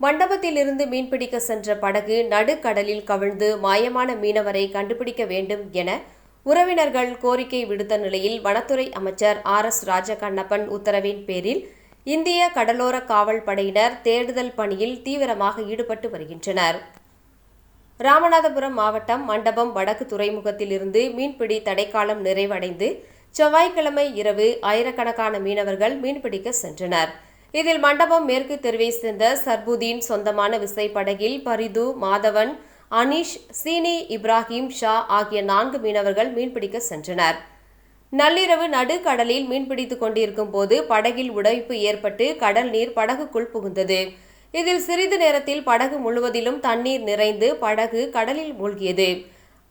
மண்டபத்திலிருந்து மீன்பிடிக்க சென்ற படகு நடுக்கடலில் கவிழ்ந்து மாயமான மீனவரை கண்டுபிடிக்க வேண்டும் என உறவினர்கள் கோரிக்கை விடுத்த நிலையில் வனத்துறை அமைச்சர் ஆர் எஸ் ராஜகண்ணப்பன் உத்தரவின் பேரில் இந்திய கடலோர காவல் படையினர் தேடுதல் பணியில் தீவிரமாக ஈடுபட்டு வருகின்றனர். ராமநாதபுரம் மாவட்டம் மண்டபம் வடக்கு துறைமுகத்திலிருந்து மீன்பிடி தடைக்காலம் நிறைவடைந்து செவ்வாய்க்கிழமை இரவு ஆயிரக்கணக்கான மீனவர்கள் மீன்பிடிக்க சென்றனர். இதில் மண்டபம் மேற்கு தெருவை சேர்ந்த சர்புதீன் சொந்தமான விசைப்படகில் பரிது மாதவன் அனீஷ் சீனி இப்ராஹிம் ஷா ஆகிய நான்கு மீனவர்கள் மீன்பிடிக்க சென்றனர். நள்ளிரவு நடுக்கடலில் மீன்பிடித்துக் கொண்டிருக்கும் போது படகில் உடைப்பு ஏற்பட்டு கடல் நீர் படகுக்குள் புகுந்தது. இதில் சிறிது நேரத்தில் படகு முழுவதிலும் தண்ணீர் நிறைந்து படகு கடலில் மூழ்கியது.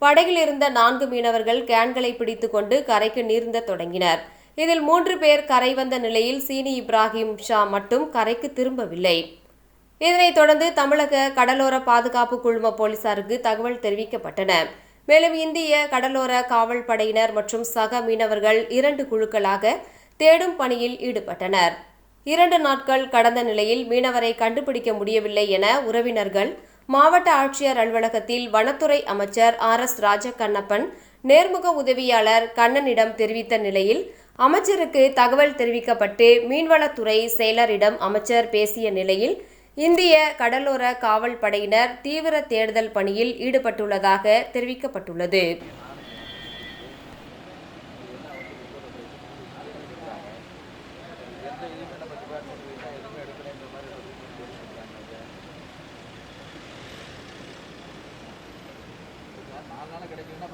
படகில் இருந்த நான்கு மீனவர்கள் கேன்களை பிடித்துக்கொண்டு கரைக்கு நீர்ந்த தொடங்கினர். இதில் மூன்று பேர் கரை வந்த நிலையில் சீனி இப்ராஹிம் ஷா மட்டும் கரைக்கு திரும்பவில்லை. இதனைத் தொடர்ந்து தமிழக கடலோர பாதுகாப்பு குழும போலீசாருக்கு தகவல் தெரிவிக்கப்பட்டன. மேலும் இந்திய கடலோர காவல் படையினர் மற்றும் சக மீனவர்கள் இரண்டு குழுக்களாக தேடும் பணியில் ஈடுபட்டனர். இரண்டு நாட்கள் கடந்த நிலையில் மீனவரை கண்டுபிடிக்க முடியவில்லை என உறவினர்கள் மாவட்ட ஆட்சியர் அலுவலகத்தில் வனத்துறை அமைச்சர் ஆர் எஸ் ராஜகண்ணப்பன் நேர்முக உதவியாளர் கண்ணனிடம் தெரிவித்த நிலையில் அமைச்சருக்கு தகவல் தெரிவிக்கப்பட்டு மீன்வளத்துறை செயலரிடம் அமைச்சர் பேசிய நிலையில் இந்திய கடலோர காவல் படையினர் தீவிர தேடுதல் பணியில் ஈடுபட்டுள்ளதாக தெரிவிக்கப்பட்டுள்ளது. நாலு நாள் கிடைக்குன்னா